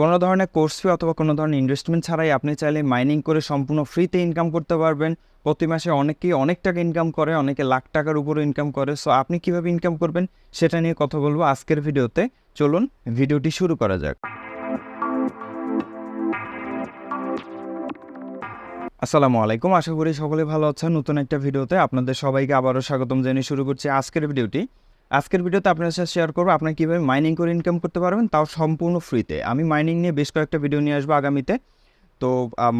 কোনো ধরনের course fee অথবা কোনো ধরনের ইনভেস্টমেন্ট ছাড়াই আপনি চাইলে মাইনিং করে সম্পূর্ণ ফ্রিতে ইনকাম করতে পারবেন। প্রতি মাসে অনেকেই অনেক টাকা ইনকাম করে, অনেকে লাখ টাকার উপরে ইনকাম করে। সো আপনি কীভাবে ইনকাম করবেন সেটা নিয়ে কথা বলব আজকের ভিডিওতে। চলুন ভিডিওটি শুরু করা যাক। আসসালামু আলাইকুম। আশা করি সকলে ভালো আছেন। নতুন একটা ভিডিওতে আপনাদের সবাইকে আবারও স্বাগতম জানিয়ে শুরু করছি আজকের ভিডিওটি। আজকের ভিডিওতে আপনার সাথে শেয়ার করব আপনার কীভাবে মাইনিং করে ইনকাম করতে পারবেন, তাও সম্পূর্ণ ফ্রিতে আমি মাইনিং নিয়ে বেশ কয়েকটা ভিডিও নিয়ে আসব আগামীতে। তো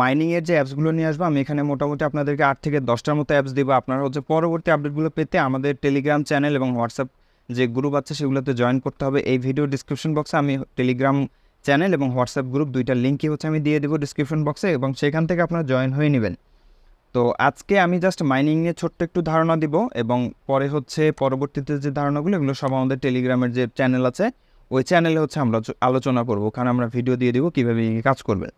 মাইনিংয়ের যে অ্যাপসগুলো নিয়ে আসব, আমি এখানে মোটামুটি আপনাদেরকে আট থেকে দশটার মতো অ্যাপস দেবো। আপনারা হচ্ছে পরবর্তী আপডেটগুলো পেতে আমাদের টেলিগ্রাম চ্যানেল এবং হোয়াটসঅ্যাপ যে গ্রুপ আছে, সেগুলোতে জয়েন করতে হবে। এই ভিডিও ডিসক্রিপশন বক্সে আমি টেলিগ্রাম চ্যানেল এবং হোয়াটসঅ্যাপ গ্রুপ দুইটা লিঙ্কই হচ্ছে আমি দিয়ে দেবো ডিসক্রিপশন বক্সে এবং সেখান থেকে আপনারা জয়েন হয়ে নেবেন। তো আজকে আমি জাস্ট মাইনিং নিয়ে ছোট্ট একটু ধারণা দিব এবং পরে হচ্ছে পরবর্তীতে যে ধারণাগুলো, এগুলো সব আমাদের টেলিগ্রামের যে চ্যানেল আছে, ওই চ্যানেলে হচ্ছে আমরা আলোচনা করব। ওখানে আমরা ভিডিও দিয়ে দিব কীভাবে কাজ করবে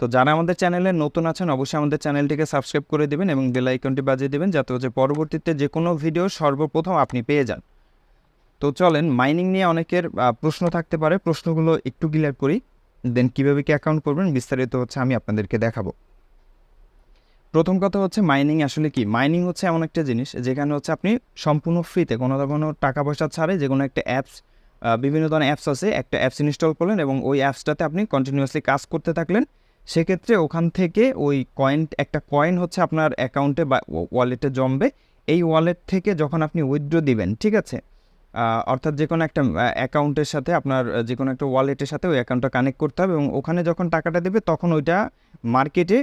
তো যারা আমাদের চ্যানেলে নতুন আছেন, অবশ্যই আমাদের চ্যানেলটিকে সাবস্ক্রাইব করে দেবেন এবং বেল আইকনটি বাজিয়ে দেবেন যাতে হচ্ছে পরবর্তীতে যে কোনো ভিডিও সর্বপ্রথম আপনি পেয়ে যান। তো চলেন মাইনিং নিয়ে অনেকের প্রশ্ন থাকতে পারে। প্রশ্নগুলো একটু ক্লিয়ার করি দেন কীভাবে কি অ্যাকাউন্ট করবেন, বিস্তারিত হচ্ছে আমি আপনাদেরকে দেখাবো। প্রথম কথা হচ্ছে মাইনিং আসলে কি? মাইনিং হচ্ছে এমন একটা জিনিস যেখানে হচ্ছে আপনি সম্পূর্ণ ফ্রিতে কোনো না কোনো টাকা পয়সা ছাড়াই যে কোনো একটা অ্যাপস বিভিন্ন ধরনের অ্যাপস আছে। একটা অ্যাপস ইনস্টল করলেন এবং ওই অ্যাপসটাতে আপনি কন্টিনিউয়াসলি কাজ করতে থাকলেন। সেক্ষেত্রে ওখান থেকে ওই কয়েন একটা কয়েন হচ্ছে আপনার অ্যাকাউন্টে বা ওয়ালেটে জমবে। এই ওয়ালেট থেকে যখন আপনি উইথড্র দিবেন, ঠিক আছে? অর্থাৎ যে কোনো একটা অ্যাকাউন্টের সাথে আপনার যে কোনো একটা ওয়ালেটের সাথে ওই অ্যাকাউন্টটা কানেক্ট করতে হবে এবং ওখানে যখন টাকাটা দেবে তখন ওইটা মার্কেটে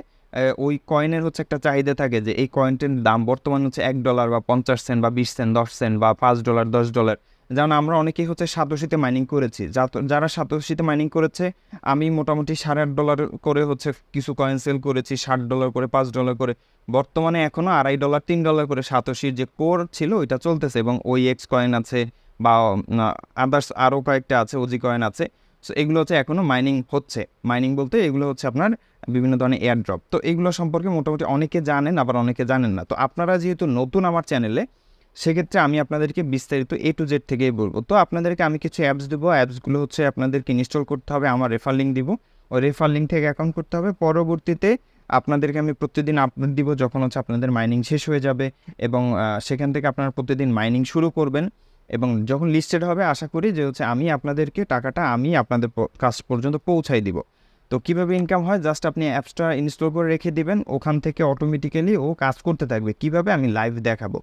ওই কয়েনের হচ্ছে একটা চাহিদা থাকে যে এই কয়েনটির দাম বর্তমান হচ্ছে এক ডলার বা পঞ্চাশ সেন্ট বা বিশ সেন্ট দশ সেন্ট বা পাঁচ ডলার দশ ডলার যেমন আমরা অনেকেই হচ্ছে সাতোশিতে মাইনিং করেছি। যারা সাতোশিতে মাইনিং করেছে, আমি মোটামুটি সাড়ে আট ডলার করে হচ্ছে কিছু কয়েন সেল করেছি, ষাট ডলার করে, পাঁচ ডলার করে। বর্তমানে এখনও আড়াই ডলার তিন ডলার করে সাতোশির যে কোর ছিল, ওইটা চলতেছে এবং ওই এক্স কয়েন আছে বা আদার্স আরও কয়েকটা আছে ওজি কয়েন আছে। সো এগুলো হচ্ছে এখনও মাইনিং হচ্ছে। মাইনিং বলতে এগুলো হচ্ছে আপনার বিভিন্ন ধরনের এয়ার ড্রপ তো এগুলো সম্পর্কে মোটামুটি অনেকে জানেন, আবার অনেকে জানেন না। তো আপনারা যেহেতু নতুন আমার চ্যানেলে সেক্ষেত্রে আমি আপনাদেরকে বিস্তারিত এ টু জেড থেকেই বলব। তো আপনাদেরকে আমি কিছু অ্যাপস দেবো। অ্যাপসগুলো হচ্ছে আপনাদেরকে ইনস্টল করতে হবে। আমার রেফার লিঙ্ক দিব। ওই রেফার লিঙ্ক থেকে অ্যাকাউন্ট করতে হবে। পরবর্তীতে আপনাদেরকে আমি প্রতিদিন আপডেট দিব যখন হচ্ছে আপনাদের মাইনিং শেষ হয়ে যাবে এবং সেখান থেকে আপনারা প্রতিদিন মাইনিং শুরু করবেন এবং যখন লিস্টেড হবে, আশা করি যে হচ্ছে আমি আপনাদেরকে টাকাটা আমি আপনাদের কাছ পর্যন্ত পৌঁছাই দিব। তো কীভাবে ইনকাম হয়? জাস্ট আপনি অ্যাপসটা ইনস্টল করে রেখে দিবেন, ওখান থেকে অটোমেটিক্যালি ও কাজ করতে থাকবে। কীভাবে? আমি লাইভ দেখাবো।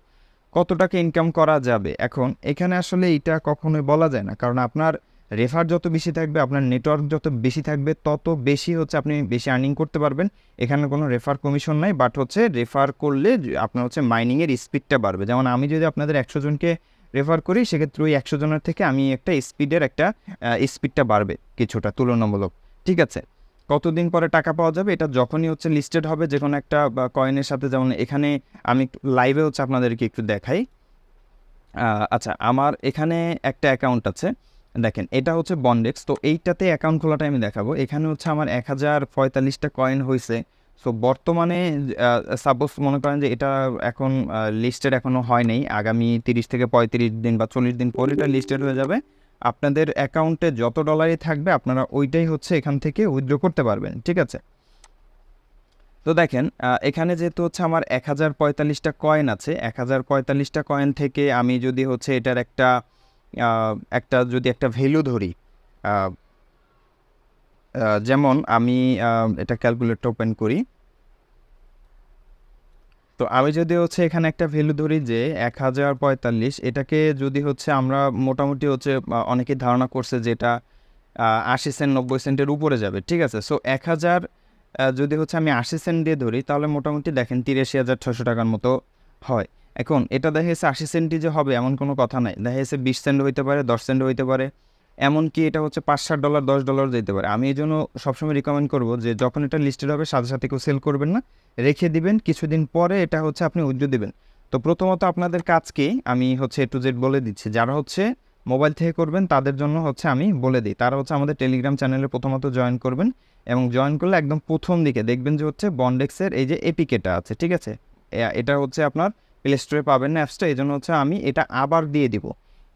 কত টাকা ইনকাম করা যাবে? এখন, এখানে আসলে এটা কখনোই বলা যায় না। কারণ আপনার রেফার যত বেশি থাকবে, আপনার নেটওয়ার্ক যত বেশি থাকবে, তত বেশি হচ্ছে আপনি বেশি আর্নিং করতে পারবেন। এখানে কোনো রেফার কমিশন নাই বাট হচ্ছে রেফার করলে আপনার হচ্ছে মাইনিংয়ের স্পিডটা বাড়বে। যেমন আমি যদি আপনাদের একশো জনকে রেফার করি, সেক্ষেত্রে ওই একশো জনের থেকে আমি একটা স্পিডের একটা স্পিডটা বাড়বে কিছুটা তুলনামূলক। ঠিক আছে। কতদিন পরে টাকা পাওয়া যাবে এটা যখনই হচ্ছে লিস্টেড হবে যে কোনো একটা কয়েনের সাথে যেমন এখানে আমি লাইভে হচ্ছে আপনাদেরকে একটু দেখাই। আচ্ছা আমার এখানে একটা অ্যাকাউন্ট আছে। দেখেন, এটা হচ্ছে বন্ডেক্স তো এইটাতে অ্যাকাউন্ট খোলাটা আমি দেখাবো। এখানে হচ্ছে আমার এক হাজার পঁয়তাল্লিশটা কয়েন হয়েছে সো বর্তমানে সাপোজ মনে করেন যে এটা এখন লিস্টেড এখনও হয় নাই। আগামী তিরিশ থেকে পঁয়ত্রিশ দিন বা চল্লিশ দিন পর এটা লিস্টেড হয়ে যাবে। আপনাদের অ্যাকাউন্টে যত ডলারই থাকবে, আপনারা ওইটাই হচ্ছে এখান থেকে উইথড্র করতে পারবেন, ঠিক আছে? তো দেখেন এখানে যেহেতু হচ্ছে আমার এক হাজার পঁয়তাল্লিশটা কয়েন আছে, এক হাজার পঁয়তাল্লিশটা কয়েন থেকে আমি যদি হচ্ছে এটার একটা একটা যদি একটা ভ্যালু ধরি যেমন আমি এটা ক্যালকুলেটর ওপেন করি তো আমি যদি হচ্ছে এখানে একটা ভ্যালু ধরি যে এক হাজার পঁয়তাল্লিশ এটাকে যদি হচ্ছে আমরা মোটামুটি হচ্ছে আহ, অনেকেই ধারণা করছে যে এটা আশি সেন্ট নব্বই সেন্টের উপরে যাবে ঠিক আছে? সো এক হাজার যদি হচ্ছে আমি আশি সেন্ট দিয়ে ধরি তাহলে মোটামুটি দেখেন তিরাশি হাজার ছশো টাকার মতো হয়। এখন এটা দেখা যাচ্ছে আশি সেন্টই যে হবে এমন কোনো কথা নাই। দেখা যাচ্ছে বিশ সেন্ট হইতে পারে দশ সেন্ট হইতে পারে। এমনকি এটা হচ্ছে পাঁচ ষাট ডলার দশ ডলার যেতে পারে। আমি এই জন্য সবসময় রিকমেন্ড করব যে যখন এটা লিস্টেড হবে, সাথে সাথে কেউ সেল করবেন না। রেখে দিবেন, কিছুদিন পরে এটা হচ্ছে আপনি উইথড্র দিবেন। তো প্রথমত আপনাদের কাজকে আমি হচ্ছে টু জেড বলে দিচ্ছি। যারা হচ্ছে মোবাইল থেকে করবেন, তাদের জন্য হচ্ছে আমি বলে দিই। তারা হচ্ছে আমাদের টেলিগ্রাম চ্যানেলে প্রথমত জয়েন করবেন এবং জয়েন করলে একদম প্রথম দিকে দেখবেন যে হচ্ছে বন্ডেক্সের এই যে এপিকেটা আছে, ঠিক আছে? এটা হচ্ছে আপনার প্লে স্টোরে পাবেন না অ্যাপসটা এই জন্য হচ্ছে আমি এটা আবার দিয়ে দিব।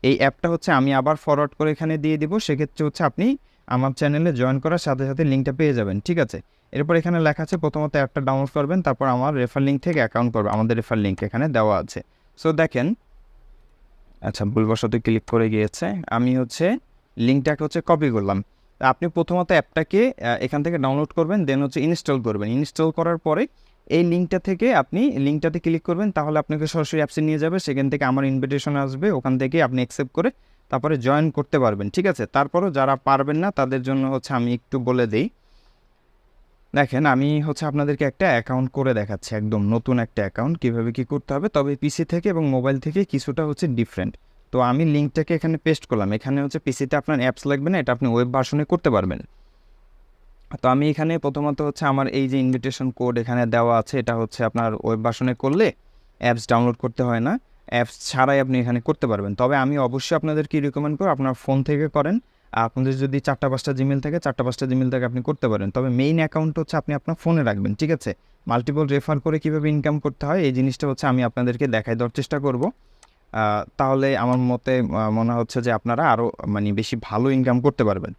এই অ্যাপটা হচ্ছে আমি আবার ফরওয়ার্ড করে এখানে দিয়ে দিব। সেক্ষেত্রে হচ্ছে আপনি আমার চ্যানেলে জয়েন করার সাথে সাথে লিঙ্কটা পেয়ে যাবেন, ঠিক আছে? এরপর এখানে লেখা আছে, প্রথমত অ্যাপটা ডাউনলোড করবেন, তারপর আমার রেফার লিঙ্ক থেকে অ্যাকাউন্ট করবে, আমাদের রেফার লিঙ্ক এখানে দেওয়া আছে। সো দেখেন আচ্ছা ভুলবশত ক্লিক করে গিয়েছে। আমি হচ্ছে লিঙ্কটাকে হচ্ছে কপি করলাম। আপনি প্রথমত অ্যাপটাকে এখান থেকে ডাউনলোড করবেন দেন হচ্ছে ইনস্টল করবেন। ইনস্টল করার পরে এই লিঙ্কটা থেকে আপনি লিঙ্কটাতে ক্লিক করবেন, তাহলে আপনাকে সরাসরি অ্যাপসে নিয়ে যাবে। সেখান থেকে আমার ইনভিটেশন আসবে, ওখান থেকে আপনি অ্যাকসেপ্ট করে তারপরে জয়েন করতে পারবেন, ঠিক আছে? তারপরও যারা পারবেন না, তাদের জন্য হচ্ছে আমি একটু বলে দিই। দেখেন, আমি হচ্ছে আপনাদেরকে একটা অ্যাকাউন্ট করে দেখাচ্ছি, একদম নতুন একটা অ্যাকাউন্ট কীভাবে কী করতে হবে? তবে পিসি থেকে এবং মোবাইল থেকে কিছুটা হচ্ছে ডিফারেন্ট তো আমি লিঙ্কটাকে এখানে পেস্ট করলাম, এখানে হচ্ছে পিসিতে আপনার অ্যাপস লাগবে না, এটা আপনি ওয়েব ভার্সনে করতে পারবেন। তো আমি এখানে প্রথমত হচ্ছে আমার এই যে ইনভিটেশন কোড এখানে দেওয়া আছে, এটা হচ্ছে আপনার ওয়েব ভার্সনে করলে অ্যাপস ডাউনলোড করতে হয় না। অ্যাপস ছাড়াই আপনি এখানে করতে পারবেন। তবে আমি অবশ্যই আপনাদেরকে রিকমেন্ড করব, আপনার ফোন থেকে করেন। আপনাদের যদি চারটা পাঁচটা জিমেল থাকে, চারটা পাঁচটা জিমেল থেকে আপনি করতে পারেন। তবে মেইন অ্যাকাউন্ট হচ্ছে আপনি আপনার ফোনে রাখবেন, ঠিক আছে? মাল্টিপল রেফার করে কীভাবে ইনকাম করতে হয়, এই জিনিসটা হচ্ছে আমি আপনাদেরকে দেখাই দেওয়ার চেষ্টা করব। তাহলে আমার মতে মনে হচ্ছে যে আপনারা আরও মানে বেশি ভালো ইনকাম করতে পারবেন।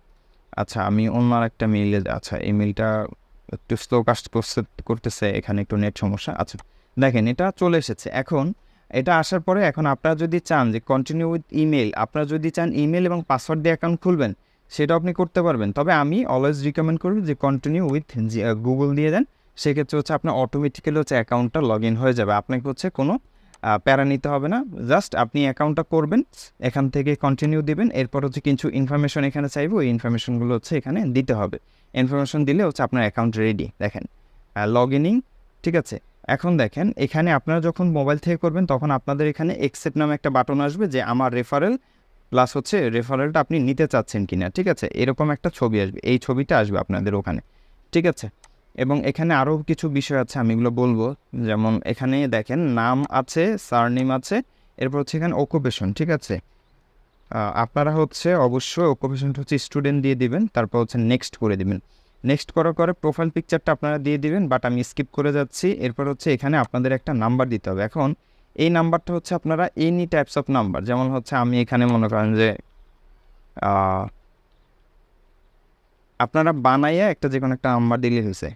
আচ্ছা আমি অন্য একটা মেইলে আচ্ছা এই মেইলটা একটু স্লো কাস্ট করছে করতেছে, এখানে একটু নেট সমস্যা। আচ্ছা দেখেন, এটা চলে এসেছে। এখন, এটা আসার পরে এখন আপনারা যদি চান যে কন্টিনিউ উইথ ইমেল আপনারা যদি চান ইমেল এবং পাসওয়ার্ড দিয়ে অ্যাকাউন্ট খুলবেন, সেটা আপনি করতে পারবেন। তবে আমি অলওয়েজ রিকমেন্ড করব যে কন্টিনিউ উইথ গুগল দিয়ে দেন, সেক্ষেত্রে হচ্ছে আপনার অটোমেটিক্যালি হচ্ছে অ্যাকাউন্টটা লগ ইন হয়ে যাবে। আপনাকে হচ্ছে কোনো প্যারা নিতে হবে না। জাস্ট আপনি অ্যাকাউন্টটা করবেন, এখান থেকে কন্টিনিউ দিবেন, এরপর হচ্ছে কিছু ইনফরমেশন এখানে চাইব, ওই ইনফরমেশনগুলো হচ্ছে এখানে দিতে হবে। ইনফরমেশন দিলে হচ্ছে আপনার অ্যাকাউন্ট রেডি দেখেন। লগ ইনিং ঠিক আছে? এখন দেখেন, এখানে আপনারা যখন মোবাইল থেকে করবেন, তখন আপনাদের এখানে এক্সেপ্ট নামে একটা বাটন আসবে যে আমার রেফারেল প্লাস হচ্ছে রেফারেলটা আপনি নিতে চাচ্ছেন কিনা, ঠিক আছে? এরকম একটা ছবি আসবে, এই ছবিটা আসবে আপনাদের ওখানে, ঠিক আছে? এবং এখানে আরও কিছু বিষয় আছে আমি এগুলো বলব। যেমন এখানে দেখেন নাম আছে, সারনেম আছে, এরপর হচ্ছে এখানে অকুপেশন ঠিক আছে? আপনারা হচ্ছে অবশ্যই অকুপেশনটা হচ্ছে স্টুডেন্ট দিয়ে দিবেন, তারপর হচ্ছে নেক্সট করে দিবেন। নেক্সট করার পরে প্রোফাইল পিকচারটা আপনারা দিয়ে দিবেন বাট আমি স্কিপ করে যাচ্ছি। এরপর হচ্ছে এখানে আপনাদের একটা নাম্বার দিতে হবে। এখন এই নাম্বারটা হচ্ছে আপনারা এনি টাইপস অফ নাম্বার যেমন হচ্ছে আমি এখানে মনে করেন যে আপনারা বানাইয়া একটা যে কোনো একটা নাম্বার দিলে হয়েছে।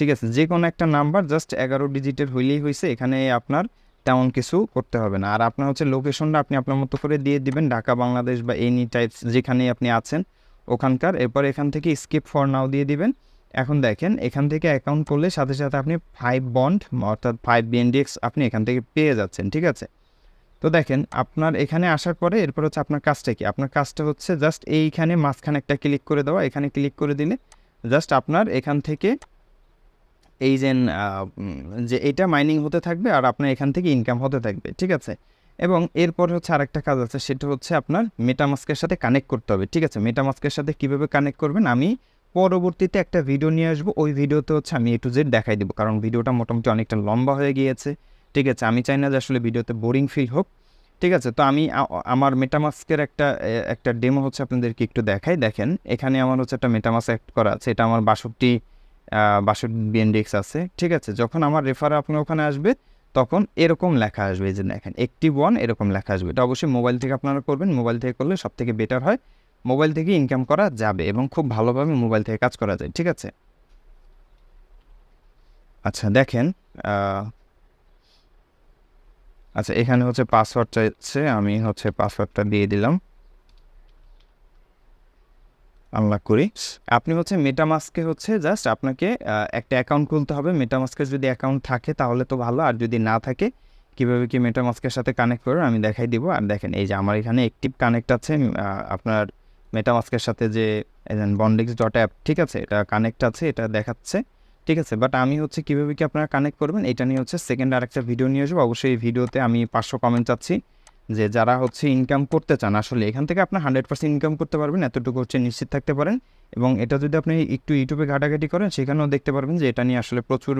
ঠিক আছে যে কোনো একটা নাম্বার জাস্ট এগারো ডিজিটের হইলেই হয়েছে এখানে আপনার তেমন কিছু করতে হবে না। আর আপনার হচ্ছে লোকেশনটা আপনি আপনার মতো করে দিয়ে দিবেন, ঢাকা, বাংলাদেশ বা এনি টাইপস যেখানেই আপনি আছেন ওখানকার। এরপর এখান থেকে স্কিপ ফর নাও দিয়ে দিবেন। এখন দেখেন, এখান থেকে অ্যাকাউন্ট করলে সাথে সাথে আপনি ফাইভ বন্ড অর্থাৎ five B N D X আপনি এখান থেকে পেয়ে যাচ্ছেন, ঠিক আছে? তো দেখেন, আপনার এখানে আসার পরে এরপর হচ্ছে আপনার কাজটা কি? আপনার কাজটা হচ্ছে জাস্ট এইখানে মাঝখানে একটা ক্লিক করে দেওয়া। এখানে ক্লিক করে দিলে জাস্ট আপনার এখান থেকে এই যে যে এটা মাইনিং হতে থাকবে আর আপনার এখান থেকে ইনকাম হতে থাকবে, ঠিক আছে? এবং এরপর হচ্ছে আরেকটা কাজ আছে, সেটা হচ্ছে আপনার মেটামাস্কের সাথে কানেক্ট করতে হবে, ঠিক আছে? মেটামাস্কের সাথে কীভাবে কানেক্ট করবেন? আমি পরবর্তীতে একটা ভিডিও নিয়ে আসব, ওই ভিডিওতে হচ্ছে আমি এ টু জেড দেখাই দেবো, কারণ ভিডিওটা মোটামুটি অনেকটা লম্বা হয়ে গিয়েছে, ঠিক আছে? আমি চাই না যে আসলে ভিডিওতে বোরিং ফিল হোক, ঠিক আছে? তো আমি আমার মেটামাস্কের একটা একটা ডেমো হচ্ছে আপনাদেরকে একটু দেখাই। দেখেন, এখানে আমার হচ্ছে একটা মেটামাস্ক অ্যাক্ট করা আছে, এটা আমার বাষট্টি বাষট্টি বিএনডিএক্স আছে, ঠিক আছে? যখন আমার রেফার আপনি ওখানে আসবে, তখন এরকম লেখা আসবে যে দেখেন একটি ওয়ান এরকম লেখা আসবে। এটা অবশ্যই মোবাইল থেকে আপনারা করবেন মোবাইল থেকে করলে সব থেকে বেটার হয়। মোবাইল থেকে ইনকাম করা যাবে এবং খুব ভালোভাবে মোবাইল থেকে কাজ করা যায়, ঠিক আছে? আচ্ছা দেখেন আচ্ছা এখানে হচ্ছে পাসওয়ার্ড চাইছে, আমি হচ্ছে পাসওয়ার্ডটা দিয়ে দিলাম। আনলক করি। আপনি হচ্ছে মেটামাস্কে হচ্ছে জাস্ট আপনাকে একটা অ্যাকাউন্ট খুলতে হবে। মেটামাস্কের যদি অ্যাকাউন্ট থাকে তাহলে তো ভালো। আর যদি না থাকে, কীভাবে কি মেটামাস্কের সাথে কানেক্ট করবেন আমি দেখাই দিব। আর দেখেন, এই যে আমার এখানে একটিভ কানেক্ট আছে আপনার মেটামাস্কের সাথে যে বন্ডিক্স ডট অ্যাপ ঠিক আছে? এটা কানেক্ট আছে, এটা দেখাচ্ছে, ঠিক আছে? বাট আমি হচ্ছে কীভাবে কি আপনারা কানেক্ট করবেন? এটা নিয়ে হচ্ছে সেকেন্ড আর একটা ভিডিও নিয়ে আসব। অবশ্যই এই ভিডিওতে আমি পাঁচশো কমেন্ট চাচ্ছি। যে যারা হচ্ছে ইনকাম করতে চান, আসলে এখান থেকে আপনার হান্ড্রেড পার্সেন্ট ইনকাম করতে পারবেন, এতটুকু হচ্ছে নিশ্চিত থাকতে পারেন। এবং এটা যদি আপনি একটু ইউটিউবে ঘাটাঘাটি করেন, সেখানেও দেখতে পারবেন যে এটা নিয়ে আসলে প্রচুর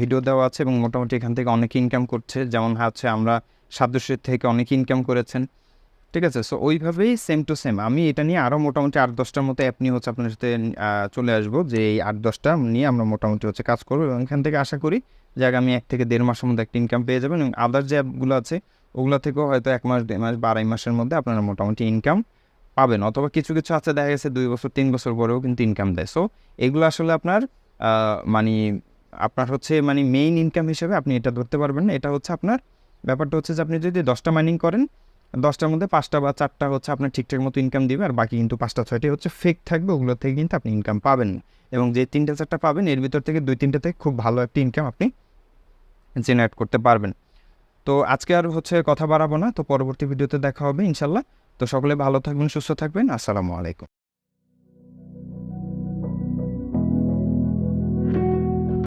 ভিডিও দেওয়া আছে এবং মোটামুটি এখান থেকে অনেকে ইনকাম করছে। যেমন হচ্ছে আমরা সাদস্যের থেকে অনেকে ইনকাম করেছেন। ঠিক আছে? সো ওইভাবেই সেম টু সেম আমি এটা নিয়ে আরও মোটামুটি আট দশটার মতো অ্যাপ নিয়ে হচ্ছে আপনার সাথে চলে আসব যে এই আট দশটা নিয়ে আমরা মোটামুটি হচ্ছে কাজ করব। এবং এখান থেকে আশা করি যে আগামী এক থেকে দেড় মাসের মধ্যে একটা ইনকাম পেয়ে যাবেন। এবং আদার যে অ্যাপগুলো আছে ওগুলো থেকেও হয়তো এক মাস, দেড় মাস বা মাসের মধ্যে আপনারা মোটামুটি ইনকাম পাবেন। অথবা কিছু কিছু আছে, দেখা গেছে দুই বছর, তিন বছর পরেও কিন্তু ইনকাম দেয়। সো এগুলো আসলে আপনার মানে আপনার হচ্ছে মানে মেইন ইনকাম হিসেবে আপনি এটা ধরতে পারবেন না। এটা হচ্ছে আপনার, ব্যাপারটা হচ্ছে যে আপনি যদি দশটা মাইনিং করেন, দশটার মধ্যে পাঁচটা বা চারটা হচ্ছে আপনার ঠিকঠাক মতো ইনকাম দিবে, আর বাকি কিন্তু পাঁচটা, ছয়টাই হচ্ছে ফেক থাকবে, ওগুলো থেকে কিন্তু আপনি ইনকাম পাবেন এবং যে তিনটা, চারটা পাবেন, এর ভিতর থেকে দুই, তিনটা থেকে খুব ভালো একটা ইনকাম আপনি জেনারেট করতে পারবেন। তো আজকে আর হচ্ছে কথা বাড়াবো না, তো পরবর্তী ভিডিওতে দেখা হবে ইনশাল্লাহ। তো সকলে ভালো থাকবেন, সুস্থ থাকবেন, আসসালামু আলাইকুম।